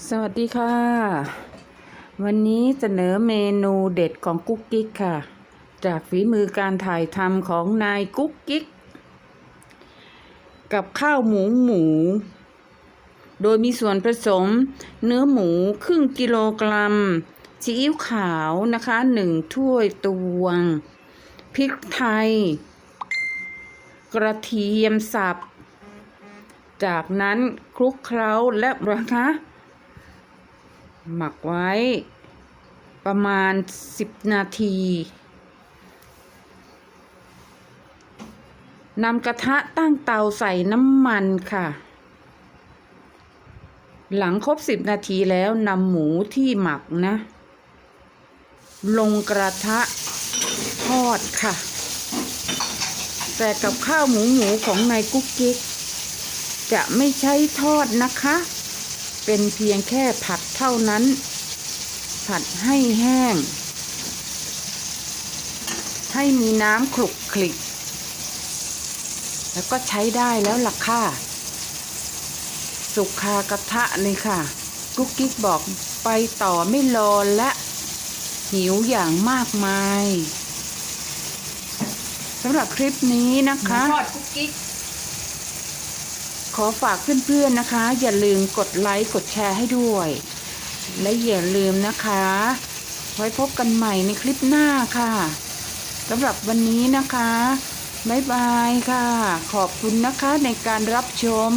สวัสดีค่ะ วันนี้เสนอเมนูเด็ดของกุ๊กกิ๊กค่ะ จากฝีมือการถ่ายทำของนายกุ๊กกิ๊ก กับข้าวหมูหมู โดยมีส่วนผสม เนื้อหมูครึ่งกิโลกรัมซีอิ๊วขาวนะคะหนึ่งถ้วยตวง พริกไทย กระเทียมสับ จากนั้นคลุกเคล้าและนะคะ หมักไว้ ประมาณ10นาทีนำกระทะตั้งเตาใส่น้ำมันค่ะ หลังครบ10นาทีแล้วนำหมูที่หมักนะ ลงกระทะทอดค่ะ แต่กับข้าวหมูหมูของนายกุ๊กกิ๊กจะไม่ใช้ทอดนะคะ เป็นเพียงแค่ผัดเท่านั้น ผัดให้แห้ง ให้มีน้ำคลุกคลิก แล้วก็ใช้ได้แล้วล่ะค่ะ สุกคากระทะเลยค่ะ กุ๊กกิ๊กบอกไปต่อไม่รอและ หิวอย่างมากมายสำหรับคลิปนี้นะคะทอดกุ๊กกิ๊ก ขอฝากเพื่อนๆนะคะ อย่าลืมกดไลค์กดแชร์ให้ด้วย และอย่าลืมนะคะ ไว้พบกันใหม่ในคลิปหน้าค่ะสำหรับวันนี้นะคะบ๊ายบายค่ะ ขอบคุณนะคะในการรับชม